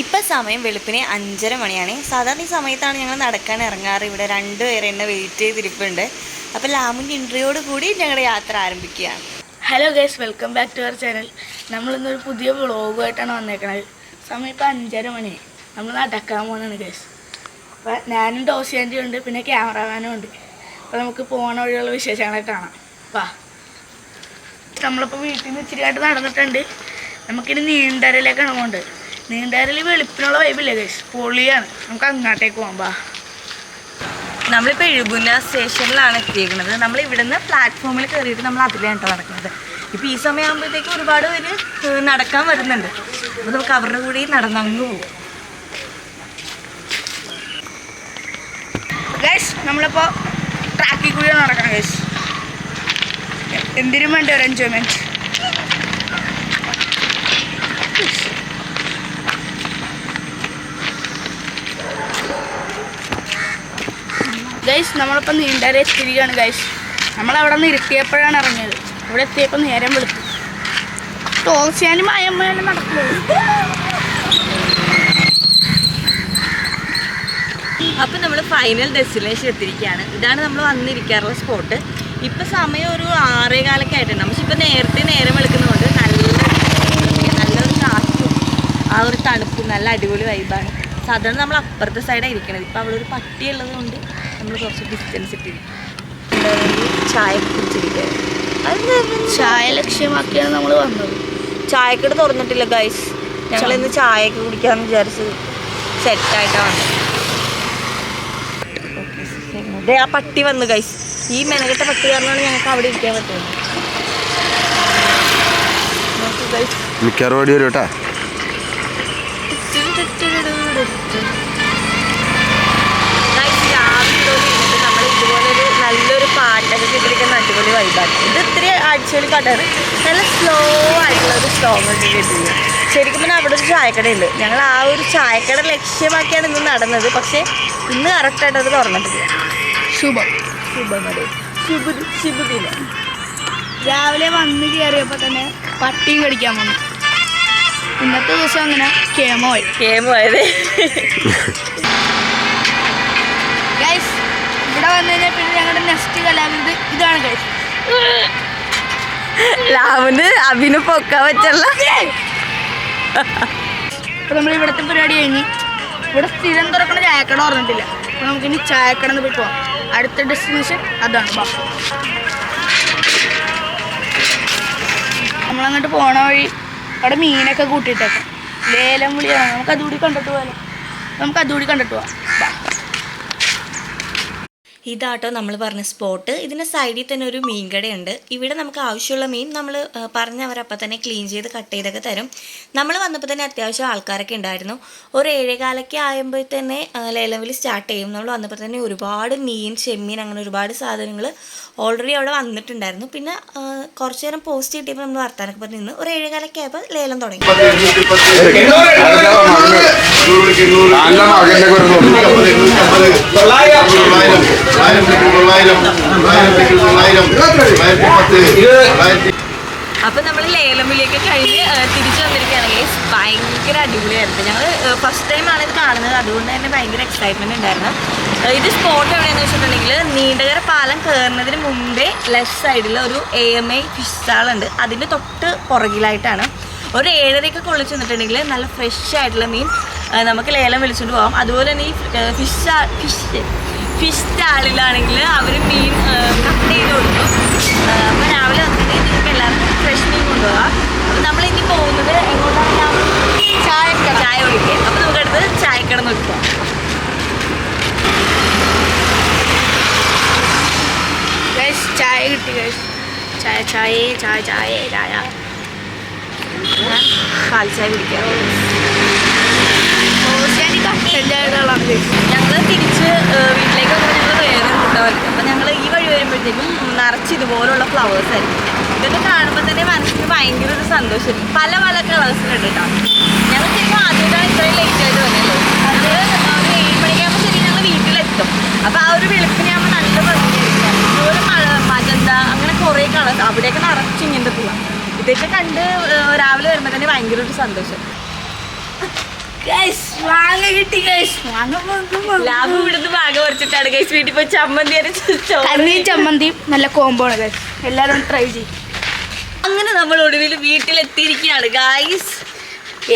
ഇപ്പം സമയം വെളുപ്പിനെ അഞ്ചര മണിയാണ്. സാധാരണ ഈ സമയത്താണ് ഞങ്ങൾ നടക്കാൻ ഇറങ്ങാറ്. ഇവിടെ രണ്ട് പേരെ എന്നെ വെയിറ്റ് ചെയ്തിരിപ്പുണ്ട്. അപ്പോൾ ലാമിന്റെ ഇൻട്രിയോട് കൂടി ഞങ്ങളുടെ യാത്ര ആരംഭിക്കുകയാണ് hello guys welcome back to our channel നമ്മളിന്നൊരു പുതിയ വ്ളോഗുമായിട്ടാണ് വന്നേക്കണത്. സമയം ഇപ്പം അഞ്ചര മണിയായി നമ്മൾ നടക്കാൻ പോകുന്നതാണ് ഗൈസ് അപ്പോൾ ഞാനും ഡോസിയാന്റെയും ഉണ്ട് പിന്നെ ക്യാമറാമാനും ഉണ്ട്. അപ്പോൾ നമുക്ക് പോണ വഴിയുള്ള വിശേഷങ്ങളൊക്കെ കാണാം. വാ. നമ്മളിപ്പോൾ വീട്ടിൽ നിന്ന് ഇച്ചിരി ആയിട്ട് നടന്നിട്ടുണ്ട്. നമുക്കിനി നീണ്ടരയിലേക്കാണ് പോകേണ്ടത്. നീണ്ടരയിൽ വെളുപ്പിനുള്ള വൈബില്ലേ ഗൈസ് പൊളിയാണ്. നമുക്ക് അങ്ങോട്ടേക്ക് പോകാം വാ. നമ്മളിപ്പോൾ എഴുപുന്ന സ്റ്റേഷനിലാണ് എത്തിയിരിക്കുന്നത്. നമ്മൾ ഇവിടുന്ന് പ്ലാറ്റ്ഫോമിൽ കയറിയിട്ട് നമ്മൾ അതിലാണ് കേട്ടോ നടക്കുന്നത്. ഇപ്പോൾ ഈ സമയമാകുമ്പോഴത്തേക്ക് ഒരുപാട് പേര് നടക്കാൻ വരുന്നുണ്ട്. അപ്പോൾ നമുക്ക് അവരുടെ കൂടി നടന്നങ്ങ് പോകും ഗൈസ് നമ്മളിപ്പോൾ ട്രാക്കിൽ കൂടി നടക്കണം ഗൈസ് എന്തിനും വേണ്ട ഒരു എൻജോയ്മെന്റ് ഗൈസ് നമ്മളിപ്പോൾ നീണ്ടരെ എത്തിയിരിക്കുകയാണ് ഗൈസ് നമ്മളവിടെ നിന്ന് ഇരുട്ടിയപ്പോഴാണ് ഇറങ്ങിയത്. ഇവിടെ എത്തിയപ്പോൾ നേരം വെളുത്തു. ടോക്സിയാനും അയമ്മയാലും നടക്കുന്നു. അപ്പം നമ്മൾ ഫൈനൽ ഡെസ്റ്റിനേഷൻ എത്തിയിരിക്കുകയാണ്. ഇതാണ് നമ്മൾ വന്നിരിക്കാറുള്ള സ്പോട്ട് ഇപ്പം സമയം ഒരു ആറേ കാലൊക്കെ ആയിട്ടുണ്ട്. പക്ഷെ ഇപ്പം നേരത്തെ നേരം വെളുക്കുന്നതുകൊണ്ട് നല്ല നല്ലൊരു കാറ്റും ആ ഒരു തണുപ്പും നല്ല അടിപൊളി വൈബാണ് സാധാരണ നമ്മൾ അപ്പുറത്തെ സൈഡാണ് ഇരിക്കണത്. ഇപ്പം അവിടെ ഒരു പട്ടി ഉള്ളത് കൊണ്ട് നമ്മൾ കുറച്ച് ഡിസ്റ്റൻസ് ഇട്ടിരിക്കും ചായ കുടിച്ചിരിക്കുക ചായ ലക്ഷ്യമാക്കിയാണ് നമ്മൾ വന്നത്. ചായക്കട തുറന്നിട്ടില്ല ഗൈസ് ഞങ്ങൾ ഇന്ന് ചായയൊക്കെ കുടിക്കാന്ന് വിചാരിച്ച് സെറ്റായിട്ടാണ് വന്നത്. ദേ ആ പട്ടി വന്നു ഗൈസ് ഈ മെനകെട്ട പട്ടി കാരണമാണ് ഞങ്ങൾക്ക് അവിടെ ഇരിക്കാൻ പറ്റുന്നത്. മിക്കവാറും ഓടി വരും കേട്ടാ. വൈബാണ് ഇത് ഇത്തിരി ആഴ്ചയിൽ കടയാണ്. നല്ല സ്ലോ ആയിട്ടുള്ള ഒരു സോങ് ഉണ്ട് ശരിക്കും പറഞ്ഞാൽ അവിടെ ഒരു ചായക്കടയുണ്ട്. ഞങ്ങൾ ആ ഒരു ചായക്കട ലക്ഷ്യമാക്കിയാണ് ഇന്ന് നടന്നത്. പക്ഷേ ഇന്ന് കറക്റ്റായിട്ട് അത് തുറന്നിട്ടില്ല. ശുഭം. ശുഭമതി ശുഭ ശുഭദിനം. രാവിലെ വന്ന് കയറിയപ്പോൾ തന്നെ പട്ടിയും കടിക്കാൻ വന്നു. ഇന്നത്തെ ദിവസം അങ്ങനെ കേമമായി കേമമായത് ഗൈസ് ഇവിടെ വന്നു കഴിഞ്ഞാൽ പിന്നെ ഞങ്ങളുടെ നെക്സ്റ്റ് കലാകൃതി ഇതാണ് ഗൈസ് ലാവിന് അഭിന് പൊക്കാൻ അപ്പോൾ നമ്മൾ ഇവിടുത്തെ പരിപാടി കഴിഞ്ഞ്. ഇവിടെ സ്ഥിരം തുറക്കണ ചായക്കട പറഞ്ഞിട്ടില്ല നമുക്ക് നമുക്കിനി ചായക്കട പോയി പോവാം. അടുത്ത ഡെസ്റ്റിനേഷൻ അതാണ് നമ്മളങ്ങോട്ട് പോണ വഴി അവിടെ മീനൊക്കെ കൂട്ടിയിട്ടേക്കാം. ലേലം വിളിയാണ്. നമുക്ക് അതുകൂടി കണ്ടിട്ട് പോകാലോ നമുക്ക് അതുകൂടി കണ്ടിട്ട് പോവാം. ഇതാട്ടോ നമ്മൾ പറഞ്ഞ സ്പോട്ട് ഇതിന്റെ സൈഡിൽ തന്നെ ഒരു മീൻ കടയുണ്ട്. ഇവിടെ നമുക്ക് ആവശ്യമുള്ള മീൻ നമ്മൾ പറഞ്ഞവരപ്പം തന്നെ ക്ലീൻ ചെയ്ത് കട്ട് ചെയ്തൊക്കെ തരും. നമ്മൾ വന്നപ്പോൾ തന്നെ അത്യാവശ്യം ആൾക്കാരൊക്കെ ഉണ്ടായിരുന്നു. ഒരു ഏഴേകാലൊക്കെ ആകുമ്പോൾ തന്നെ ലേലവിൽ സ്റ്റാർട്ട് ചെയ്യും. നമ്മൾ വന്നപ്പോൾ തന്നെ ഒരുപാട് മീൻ ചെമ്മീൻ അങ്ങനെ ഒരുപാട് സാധനങ്ങൾ ഓൾറെഡി അവിടെ വന്നിട്ടുണ്ടായിരുന്നു. പിന്നെ കുറച്ച് നേരം പോസ്റ്റ് കിട്ടിയപ്പോൾ നമ്മൾ വർത്താനൊക്കെ പറഞ്ഞ് നിന്ന് ഒരു ഏഴേകാലൊക്കെ ആയപ്പോൾ ലേലം തുടങ്ങി. അപ്പം നമ്മൾ ലേലം വിളിയൊക്കെ കഴിഞ്ഞ് തിരിച്ചു വന്നിരിക്കുകയാണെങ്കിൽ ഭയങ്കര അടിപൊളിയായിരുന്നു. ഞങ്ങൾ ഫസ്റ്റ് ടൈമാണ് ഇത് കാണുന്നത്. അതുകൊണ്ട് തന്നെ ഭയങ്കര എക്സൈറ്റ്മെന്റ് ഉണ്ടായിരുന്നു. ഇത് സ്പോട്ട് എവിടെയെന്ന് വെച്ചിട്ടുണ്ടെങ്കിൽ നീണ്ടകര പാലം കയറുന്നതിന് മുമ്പേ ലെഫ്റ്റ് സൈഡിൽ ഒരു എ എം ഐ ഫിഷ് സ്റ്റാളുണ്ട് അതിന്റെ തൊട്ട് പുറകിലായിട്ടാണ്. ഒരു ഏഴരയൊക്കെ കൊള്ളിച്ചു നിന്നിട്ടുണ്ടെങ്കിൽ നല്ല ഫ്രഷ് ആയിട്ടുള്ള മീൻ നമുക്ക് ലേലം വിളിച്ചുകൊണ്ട് പോകാം അതുപോലെ തന്നെ ഈ ഫിഷ് ഫിഷ് ഫിഷ് സ്റ്റാളിലാണെങ്കിൽ അവർ മീൻ കട്ട് ചെയ്ത് കൊടുക്കും. അപ്പോൾ രാവിലെ വന്നിട്ട് നിങ്ങൾക്ക് എല്ലാവർക്കും ഫ്രഷ് മീൻ കൊണ്ടുപോകാം അപ്പോൾ നമ്മൾ ഇനി പോകുന്നത് എങ്ങോട്ടാണ്? ചായ ചായ കുടിക്കുക അപ്പോൾ നമുക്ക് അടുത്ത് ചായക്കട നോക്കാം ചായ കിട്ടി ചായ ചായ ചായ ചായ ചായ. പാൽ ചായ കുടിക്കാം. ഞങ്ങൾ തിരിച്ച് വീട്ടിലേക്ക് വന്നപ്പോൾ ഞങ്ങൾ വേറെ ഫുഡാണ് അപ്പോൾ ഞങ്ങൾ ഈ വഴി വരുമ്പോഴത്തേക്കും നിറച്ച് ഇതുപോലുള്ള ഫ്ലവേഴ്സ് ആയിരിക്കും. ഇതൊക്കെ കാണുമ്പോൾ തന്നെ മനസ്സിന് ഭയങ്കര ഒരു സന്തോഷം. പല പല കളേഴ്സിലുണ്ട് കേട്ടോ ഞങ്ങൾ ശരിക്കും ആദ്യമായിട്ടാണ് ഇത്രയും ലേറ്റ് ആയിട്ട് വന്നത്. അത് ഒരു ഏഴ് മണിക്കാകുമ്പോൾ ശരി ഞങ്ങൾ വീട്ടിലെത്തും. അപ്പോൾ ആ ഒരു വെളുപ്പിനാകുമ്പോൾ നല്ല ഭംഗിയായിരിക്കും. ഇതുപോലെ മഴ മജന്ത അങ്ങനെ കുറേ കളേഴ്സ് അവിടെയൊക്കെ നിറച്ച് പോവാം. ഇതൊക്കെ കണ്ട് രാവിലെ വരുമ്പോൾ തന്നെ ഭയങ്കര ഒരു സന്തോഷം. ലാബ് ഇവിടുന്ന് ഗൈസ് വീട്ടിൽ പോയി ചമ്മന്തി അരച്ച് ചമ്മന്തിയും നല്ല കോംബോ ആണ് ഗൈസ് എല്ലാവരും ട്രൈ ചെയ്യും. അങ്ങനെ നമ്മൾ ഒടുവിൽ വീട്ടിലെത്തിയിരിക്കുകയാണ് ഗൈസ്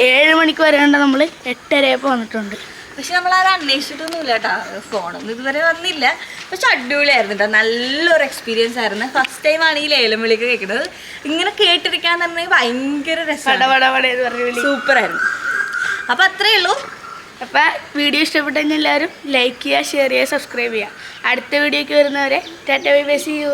ഏഴ് മണിക്ക് വരേണ്ട നമ്മൾ എട്ടരയപ്പോൾ വന്നിട്ടുണ്ട്. പക്ഷെ നമ്മൾ ആരും അന്വേഷിച്ചിട്ടൊന്നുമില്ല കേട്ടോ. ഫോണൊന്നും ഇതുവരെ വന്നില്ല. പക്ഷെ അടിപൊളിയായിരുന്നു കേട്ടോ. നല്ലൊരു എക്സ്പീരിയൻസ് ആയിരുന്നു. ഫസ്റ്റ് ടൈം ആണ് ഈ ലേലം വിളിക്ക് കേൾക്കുന്നത്. ഇങ്ങനെ കേട്ടിരിക്കാൻ തന്നെ ഭയങ്കര രസം രസമാണ് വട വട എന്ന് പറഞ്ഞ വിളി സൂപ്പർ ആയിരുന്നു അപ്പൊ അത്രേ ഉള്ളൂ. അപ്പോൾ വീഡിയോ ഇഷ്ടപ്പെട്ടെങ്കിൽ എല്ലാവരും ലൈക്ക് ചെയ്യുക ഷെയർ ചെയ്യുക സബ്സ്ക്രൈബ് ചെയ്യുക. അടുത്ത വീഡിയോയ്ക്ക് വരുന്നവരെ tata bye bye see you